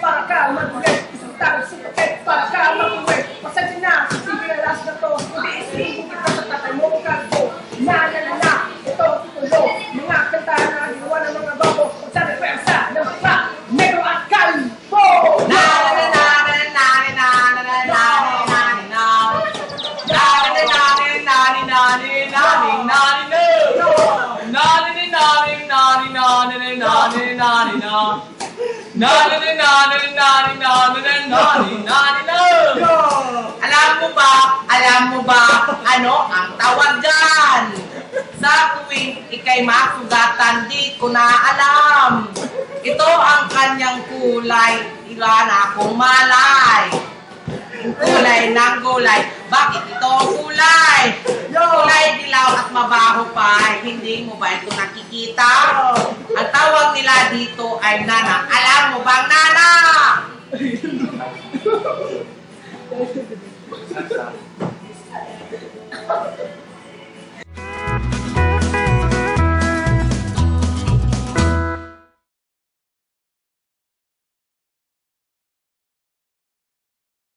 Para cá, mano, para cá, mano, na na na na na na na na na na na na Alam mo ba, alam mo ba, ano ang tawag dyan? Sa tuwing ikay masugatan, di ko na alam. Ito ang kanyang kulay, ilan akong malay. Kulay ng gulay, bakit ito kulay? Kulay dilaw at mabaho pa, eh, hindi mo ba ito nakikita? Ang tawag I'm Nana. Alam?